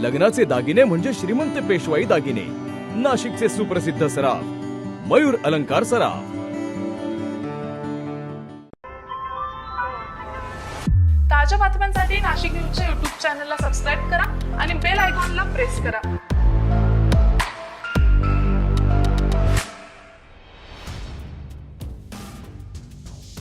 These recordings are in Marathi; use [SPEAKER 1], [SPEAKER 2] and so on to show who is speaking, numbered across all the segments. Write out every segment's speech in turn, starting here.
[SPEAKER 1] लग्नाचे दागिने म्हणजे श्रीमंत पेशवाई दागिने. नाशिकचे सुप्रसिद्ध सराफ मयूर अलंकार सराफ.
[SPEAKER 2] ताज्या बातम्यांसाठी नाशिक न्यूजच्या युट्यूब चॅनलला सबस्क्राईब करा आणि बेल आयकॉनला प्रेस करा.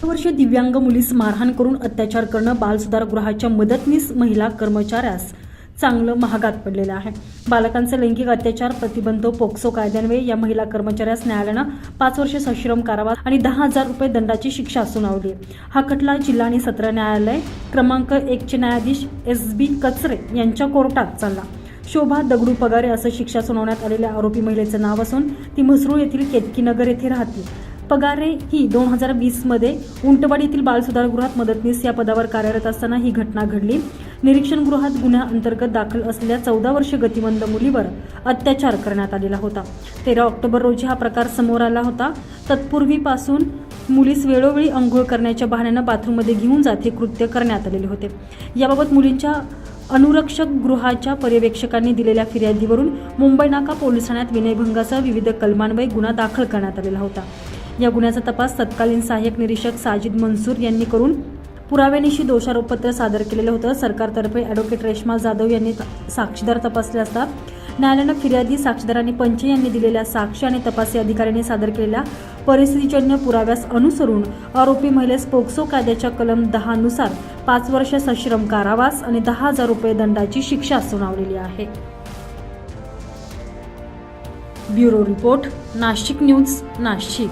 [SPEAKER 3] वर्षे दिव्यांग मुलीस मारहाण करून अत्याचार करणं बालसुधारगृहाच्या मदतनीस महिला कर्मचाऱ्यास चांगलं महागात पडलेलं आहे. बालकांचे लैंगिक अत्याचार प्रतिबंध पोक्सो कायद्यान्वये या महिला कर्मचाऱ्यास न्यायालयानं पाच वर्ष सश्रम कारावास आणि दहा हजार रुपये दंडाची शिक्षा सुनावली हा खटला जिल्हा आणि सत्र न्यायालय क्रमांक एकचे न्यायाधीश एस बी कचरे यांच्या कोर्टात चालला. शोभा दगडू पगारे असं शिक्षा सुनावण्यात आलेल्या आरोपी महिलेचं नाव असून ती म्हसरूळ येथील केतकीनगर येथे राहते. पगारे ही दोन हजार वीसमध्ये उंटवाडी येथील बालसुधारगृहात मदतनीस या पदावर कार्यरत असताना ही घटना घडली. निरीक्षण गृहात गुन्ह्या अंतर्गत दाखल असलेल्या चौदा वर्ष गतिमंद मुलीवर अत्याचार करण्यात आलेला होता. तेरा ऑक्टोबर रोजी हा प्रकार समोर आला होता. तत्पूर्वीपासून मुलीस वेळोवेळी अंघोळ करण्याच्या बहाण्यानं बाथरूममध्ये घेऊन जात हे कृत्य करण्यात आलेले होते. याबाबत मुलींच्या अनुरक्षक गृहाच्या पर्यवेक्षकांनी दिलेल्या फिर्यादीवरून मुंबई नाका पोलीस ठाण्यात विनयभंगासह विविध कलमान्वये गुन्हा दाखल करण्यात आलेला होता. या गुन्ह्याचा तपास तत्कालीन सहाय्यक निरीक्षक साजिद मनसूर यांनी करून पुराव्यानिशी दोषारोपपत्र सादर केलेलं होतं. सरकारतर्फे ॲडव्होकेट रेश्मा जाधव यांनी साक्षीदार तपासले असता न्यायालयानं फिर्यादी साक्षीदारांनी पंच यांनी दिलेल्या साक्ष आणि तपासी अधिकाऱ्यांनी सादर केलेल्या परिस्थितीजन्य पुराव्यास अनुसरून आरोपी महिलेस पोक्सो कायद्याच्या कलम दहानुसार पाच वर्ष सश्रम कारावास आणि दहा हजार रुपये दंडाची शिक्षा सुनावलेली आहे. Bureau report Nashik news Nashik.